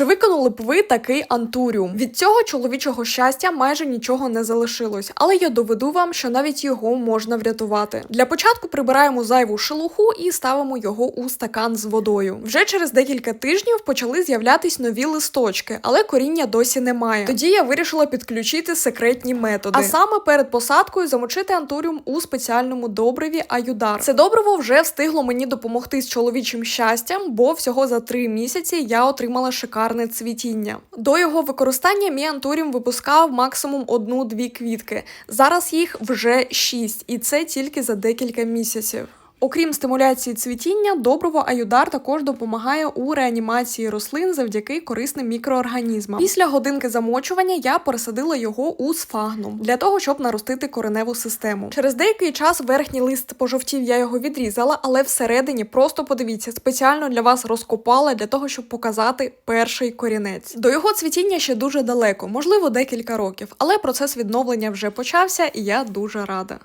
Чи виконали б ви такий антуріум? Від цього чоловічого щастя майже нічого не залишилось, але я доведу вам, що навіть його можна врятувати. Для початку прибираємо зайву шелуху і ставимо його у стакан з водою. Вже через декілька тижнів почали з'являтись нові листочки, але коріння досі немає. Тоді я вирішила підключити секретні методи. А саме перед посадкою замочити антуріум у спеціальному добриві Аюдар. Це добриво вже встигло мені допомогти з чоловічим щастям, бо всього за три місяці я отримала шикарне цвітіння. До його використання Міантурім випускав максимум одну-дві квітки. Зараз їх вже шість, і це тільки за декілька місяців. Окрім стимуляції цвітіння, добриво Аюдар також допомагає у реанімації рослин завдяки корисним мікроорганізмам. Після годинки замочування я пересадила його у сфагнум для того, щоб наростити кореневу систему. Через деякий час верхній лист пожовтів, я його відрізала, але всередині просто подивіться, спеціально для вас розкопала для того, щоб показати перший корінець. До його цвітіння ще дуже далеко, можливо, декілька років, але процес відновлення вже почався, і я дуже рада.